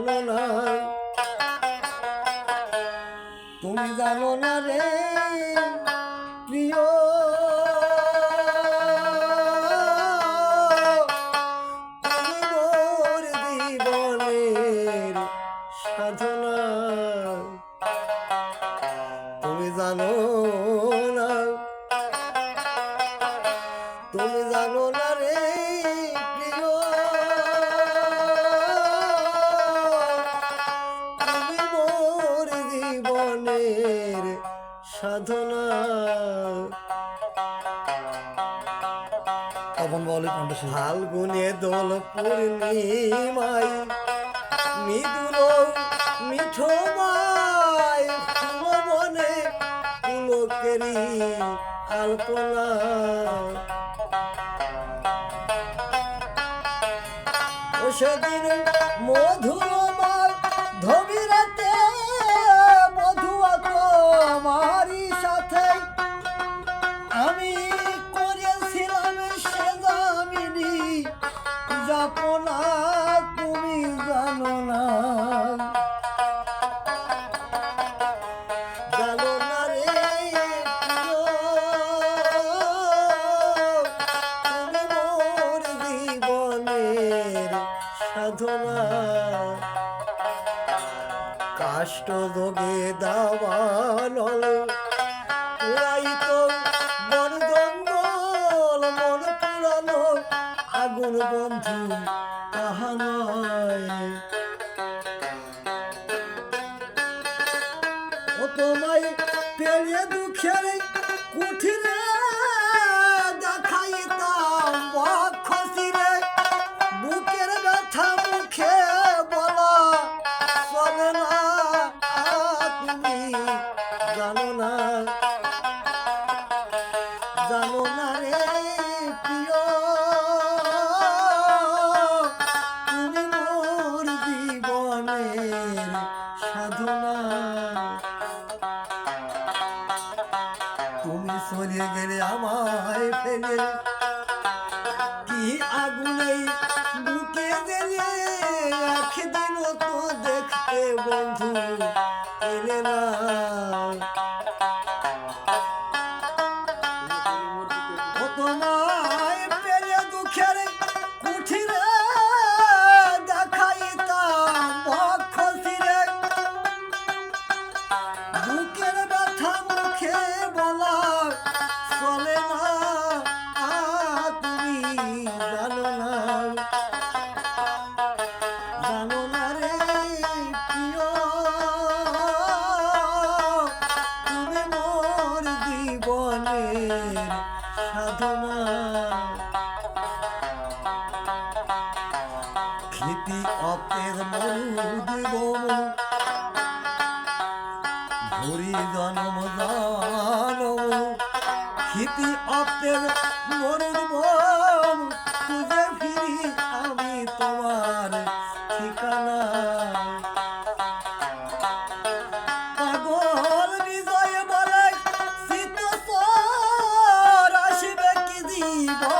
জানো না তুমি জানো না রে প্রিয়। সাধনা। তুমি জানো তপন বাউলের কণ্ঠশিল্পী ফাল্গুনে দোল পূর্ণিমাই মৃদুল পুলকেরি আলপনা। সেদিন মধুরময় ধবিরা সাধনা কাষ্ট ভোগে দাওয়াল মন পুরানো আগুন বন্ধু তাহা নয়। আমায় ফেলে। কি আগুনে বুকে দিলে একদিনও তো দেখতে বন্ধু এলে না। কি অপের মরুদেব ভরি জনম জানব ক্ষিতি অপের মরুব খুঁজে ফিরি আমি তোমার ঠিকানা। Oh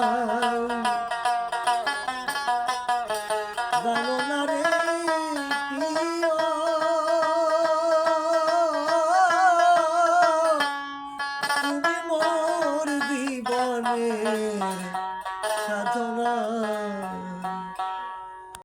Bye.